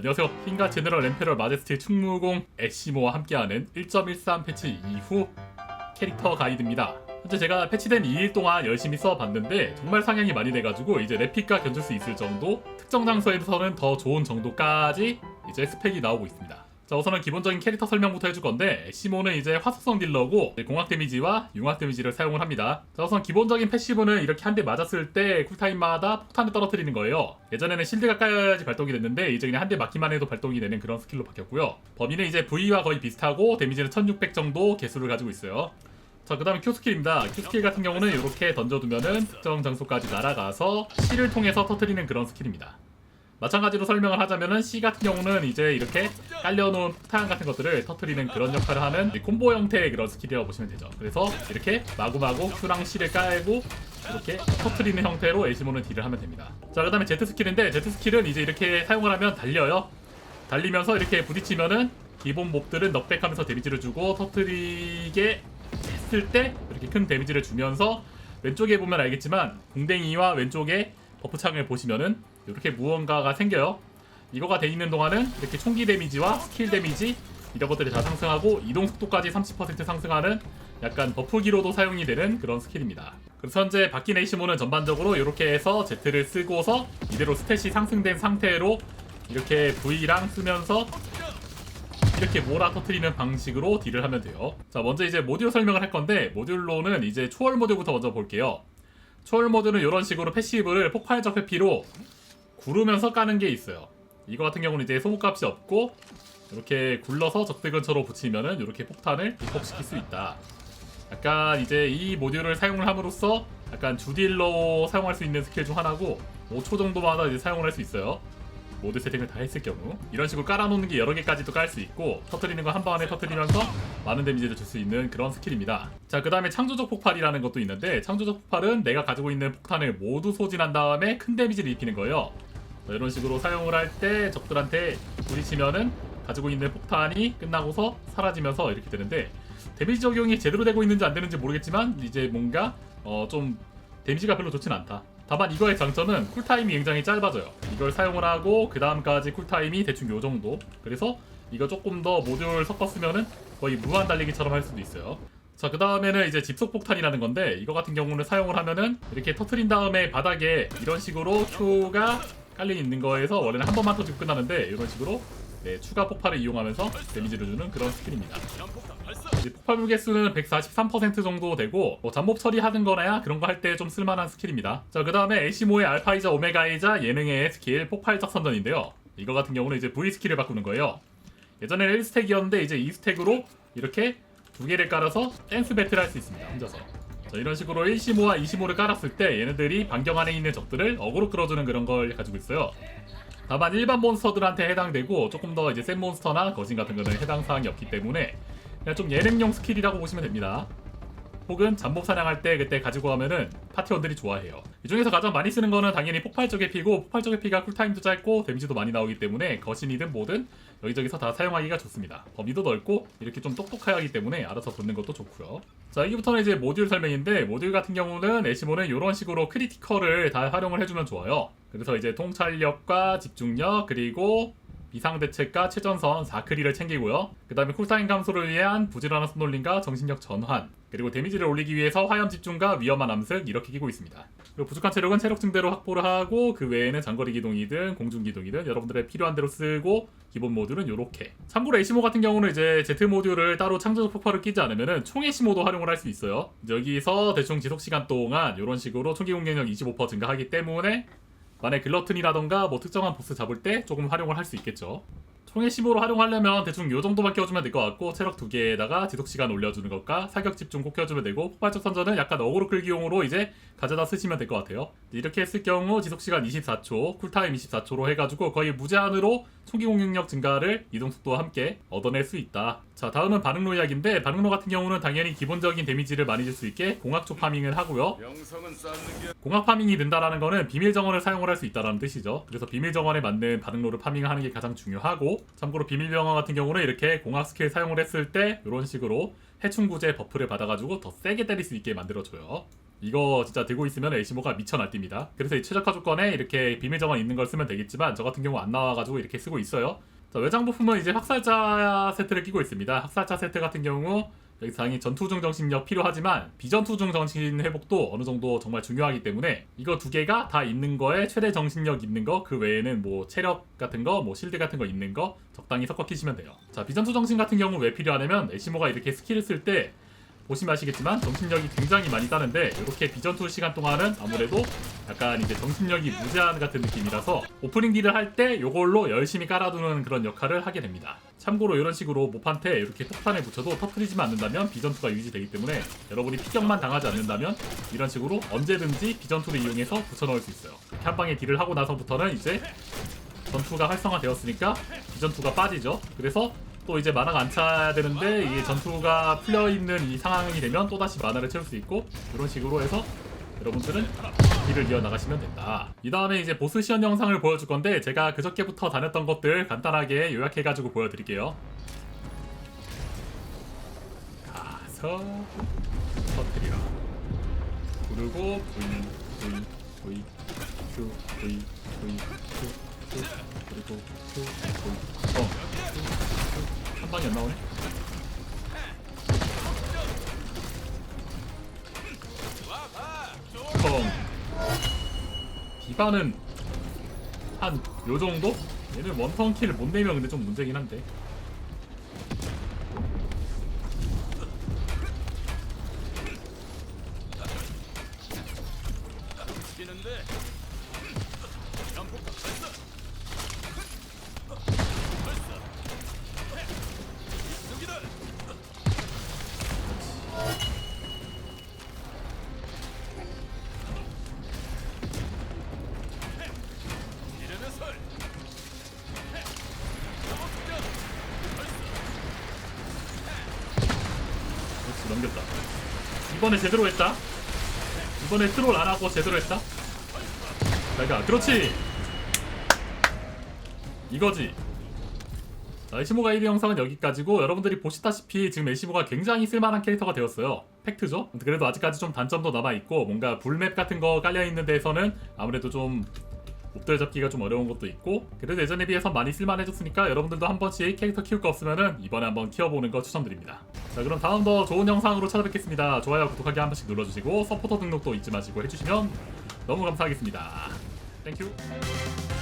안녕하세요. 흰가 제너럴 엠페럴 마제스티 충무공 애쉬모와 함께하는 1.13 패치 이후 캐릭터 가이드입니다. 현재 제가 패치된 2일 동안 열심히 써봤는데 정말 상향이 많이 돼가지고 이제 래픽과 견줄 수 있을 정도 특정 장소에서는 더 좋은 정도까지 이제 스펙이 나오고 있습니다. 자 우선은 기본적인 캐릭터 설명부터 해줄 건데 애쉬모는 이제 화속성 딜러고 공학 데미지와 융합 데미지를 사용을 합니다. 자 우선 기본적인 패시브는 이렇게 한 대 맞았을 때 쿨타임마다 폭탄을 떨어뜨리는 거예요. 예전에는 실드가 까야지 발동이 됐는데 이제 그냥 한 대 맞기만 해도 발동이 되는 그런 스킬로 바뀌었고요. 범위는 이제 V와 거의 비슷하고 데미지는 1600 정도 개수를 가지고 있어요. 자, 그 다음에 Q 스킬입니다. Q 스킬 같은 경우는 이렇게 던져두면은 특정 장소까지 날아가서 C를 통해서 터트리는 그런 스킬입니다. 마찬가지로 설명을 하자면은 C 같은 경우는 이제 이렇게 깔려놓은 폭탄 같은 것들을 터트리는 그런 역할을 하는 이 콤보 형태의 그런 스킬이라고 보시면 되죠. 그래서 이렇게 마구마구 Q랑 C를 깔고 이렇게 터트리는 형태로 에시모는 딜을 하면 됩니다. 자, 그 다음에 Z 스킬인데 Z 스킬은 이제 이렇게 사용을 하면 달려요. 달리면서 이렇게 부딪히면은 기본 몹들은 넉백하면서 데미지를 주고 터트리게 했을 때 이렇게 큰 데미지를 주면서 왼쪽에 보면 알겠지만 궁뎅이와 왼쪽에 버프 창을 보시면은 이렇게 무언가가 생겨요. 이거가 돼 있는 동안은 이렇게 총기 데미지와 스킬 데미지 이런 것들이 다 상승하고 이동 속도까지 30% 상승하는 약간 버프기로도 사용이 되는 그런 스킬입니다. 그래서 현재 바뀐 에이시모는 전반적으로 이렇게 해서 Z를 쓰고서 이대로 스탯이 상승된 상태로 이렇게 V랑 쓰면서 이렇게 몰아 터트리는 방식으로 딜을 하면 돼요. 자, 먼저 이제 모듈 설명을 할 건데 모듈로는 이제 초월 모드부터 먼저 볼게요. 초월 모드는 이런 식으로 패시브를 폭발적 회피로 구르면서 까는 게 있어요. 이거 같은 경우는 이제 소모값이 없고 이렇게 굴러서 적대 근처로 붙이면은 이렇게 폭탄을 리폭시킬 수 있다. 약간 이제 이 모듈을 사용을 함으로써 약간 주딜로 사용할 수 있는 스킬 중 하나고 5초 정도마다 이제 사용을 할 수 있어요. 모드 세팅을 다 했을 경우 이런 식으로 깔아놓는 게 여러 개까지도 깔 수 있고 터트리는 거 한 번에 터트리면서 많은 데미지를 줄 수 있는 그런 스킬입니다. 자그 다음에 창조적 폭발이라는 것도 있는데 창조적 폭발은 내가 가지고 있는 폭탄을 모두 소진한 다음에 큰 데미지를 입히는 거예요. 자, 이런 식으로 사용을 할 때 적들한테 부딪히면은 가지고 있는 폭탄이 끝나고서 사라지면서 이렇게 되는데 데미지 적용이 제대로 되고 있는지 안 되는지 모르겠지만 이제 뭔가 어 좀 데미지가 별로 좋진 않다. 다만 이거의 장점은 쿨타임이 굉장히 짧아져요. 이걸 사용을 하고 그 다음까지 쿨타임이 대충 요 정도. 그래서 이거 조금 더 모듈 섞었으면은 거의 무한 달리기처럼 할 수도 있어요. 자, 그 다음에는 이제 집속 폭탄이라는 건데 이거 같은 경우는 사용을 하면은 이렇게 터트린 다음에 바닥에 이런 식으로 Q가 깔려 있는 거에서 원래는 한 번만 터지고 끝나는데 이런 식으로 네, 추가 폭발을 이용하면서 데미지를 주는 그런 스킬입니다. 이제 폭발물 개수는 143% 정도 되고 뭐 잠복 처리하는 거나야 그런 거 할 때 좀 쓸만한 스킬입니다. 자, 그 다음에 에시모의 알파이자 오메가이자 예능의 스킬 폭발적 선전인데요. 이거 같은 경우는 이제 V 스킬을 바꾸는 거예요. 예전에는 1스택이었는데 이제 2스택으로 이렇게 두 개를 깔아서 댄스 배틀 할 수 있습니다. 혼자서. 자, 이런 식으로 1시모와 2시모를 깔았을 때 얘네들이 반경 안에 있는 적들을 어그로 끌어주는 그런 걸 가지고 있어요. 다만 일반 몬스터들한테 해당되고 조금 더 이제 센 몬스터나 거진 같은 거는 해당 사항이 없기 때문에 그냥 좀 예능용 스킬이라고 보시면 됩니다. 혹은 잠복 사냥할 때 그때 가지고 가면은 파티원들이 좋아해요. 이 중에서 가장 많이 쓰는 거는 당연히 폭발적 회피고 폭발적 회피가 쿨타임도 짧고 데미지도 많이 나오기 때문에 거신이든 뭐든 여기저기서 다 사용하기가 좋습니다. 범위도 넓고 이렇게 좀 똑똑해야 하기 때문에 알아서 붙는 것도 좋고요. 자 여기부터는 이제 모듈 설명인데 모듈 같은 경우는 에시모는 이런 식으로 크리티컬을 다 활용을 해주면 좋아요. 그래서 이제 통찰력과 집중력 그리고 비상대책과 최전선 4크리를 챙기고요. 그 다음에 쿨타임 감소를 위한 부지런한 손놀림과 정신력 전환 그리고 데미지를 올리기 위해서 화염 집중과 위험한 암습 이렇게 끼고 있습니다. 그리고 부족한 체력은 체력 증대로 확보를 하고 그 외에는 장거리 기동이든 공중 기동이든 여러분들의 필요한 대로 쓰고 기본 모듈은 이렇게. 참고로 에시모 같은 경우는 이제 Z 모듈을 따로 창조적 폭발을 끼지 않으면은 총 에시모도 활용을 할 수 있어요. 여기서 대충 지속 시간 동안 이런 식으로 총기 공격력 25% 증가하기 때문에 만약 글러튼이라던가 뭐 특정한 보스 잡을 때 조금 활용을 할 수 있겠죠. 총의 15로 활용하려면 대충 요 정도만 켜주면 될 것 같고 체력 두 개에다가 지속 시간 올려주는 것과 사격 집중 꼭 켜주면 되고 폭발적 선전은 약간 어그로 끌기용으로 이제 가져다 쓰시면 될 것 같아요. 이렇게 했을 경우 지속 시간 24초, 쿨타임 24초로 해가지고 거의 무제한으로 총기 공격력 증가를 이동 속도와 함께 얻어낼 수 있다. 자 다음은 반응로 이야기인데 반응로 같은 경우는 당연히 기본적인 데미지를 많이 줄 수 있게 공학조 파밍을 하고요. 공학 파밍이 는다라는 거는 비밀 정원을 사용을 할 수 있다라는 뜻이죠. 그래서 비밀 정원에 맞는 반응로를 파밍하는 게 가장 중요하고 참고로 비밀 정원 같은 경우는 이렇게 공학 스킬 사용을 했을 때 이런 식으로 해충 구제 버프를 받아가지고 더 세게 때릴 수 있게 만들어줘요. 이거 진짜 들고 있으면 에시모가 미쳐 날뜁니다. 그래서 이 최적화 조건에 이렇게 비밀 정원 있는 걸 쓰면 되겠지만 저 같은 경우 안 나와가지고 이렇게 쓰고 있어요. 자, 외장 부품은 이제 학살자 세트를 끼고 있습니다. 학살자 세트 같은 경우 여기 당연히 전투 중 정신력 필요하지만 비전투 중 정신 회복도 어느 정도 정말 중요하기 때문에 이거 두 개가 다 있는 거에 최대 정신력 있는 거 그 외에는 뭐 체력 같은 거 뭐 실드 같은 거 있는 거 적당히 섞어 끼시면 돼요. 자 비전투 정신 같은 경우 왜 필요하냐면 에시모가 이렇게 스킬을 쓸때 보시면 아시겠지만 정신력이 굉장히 많이 따는데 이렇게 비전투 시간 동안은 아무래도 약간 이제 정신력이 무제한 같은 느낌이라서 오프닝 딜을 할 때 이걸로 열심히 깔아두는 그런 역할을 하게 됩니다. 참고로 이런 식으로 모판테 이렇게 폭탄에 붙여도 터트리지만 않는다면 비전투가 유지되기 때문에 여러분이 피격만 당하지 않는다면 이런 식으로 언제든지 비전투를 이용해서 붙여넣을 수 있어요. 한 방에 딜을 하고 나서부터는 이제 전투가 활성화되었으니까 비전투가 빠지죠. 그래서 또 이제 만화가 안 차야 되는데 이게 전투가 풀려 있는 이 상황이 되면 또 다시 만화를 채울 수 있고 이런 식으로 해서 여러분들은 딜을 이어 나가시면 된다. 이 다음에 이제 보스 시연 영상을 보여줄 건데 제가 그저께부터 다녔던 것들 간단하게 요약해가지고 보여드릴게요. 가서 터트리라. 부르고 V Q V V Q Q 그리고 Q V 어. 한 방이 안 나오네. 펑. 디바는 한 요 정도? 얘는 원턴 킬을 못 내면 근데 좀 문제긴 한데. 넘겼다. 이번에 제대로 했다. 이번에 트롤 안 하고 제대로 했다. 내가 그렇지. 이거지. 자, 에시모가 1위 영상은 여기까지고 여러분들이 보시다시피 지금 에시모가 굉장히 쓸만한 캐릭터가 되었어요. 팩트죠? 그래도 아직까지 좀 단점도 남아있고 뭔가 불맵 같은 거 깔려있는 데에서는 아무래도 좀 몹들 잡기가 좀 어려운 것도 있고 그래도 예전에 비해서 많이 쓸만해졌으니까 여러분들도 한 번씩 캐릭터 키울 거 없으면은 이번에 한번 키워보는 거 추천드립니다. 자 그럼 다음 더 좋은 영상으로 찾아뵙겠습니다. 좋아요, 구독하기 한 번씩 눌러주시고 서포터 등록도 잊지 마시고 해주시면 너무 감사하겠습니다. 땡큐.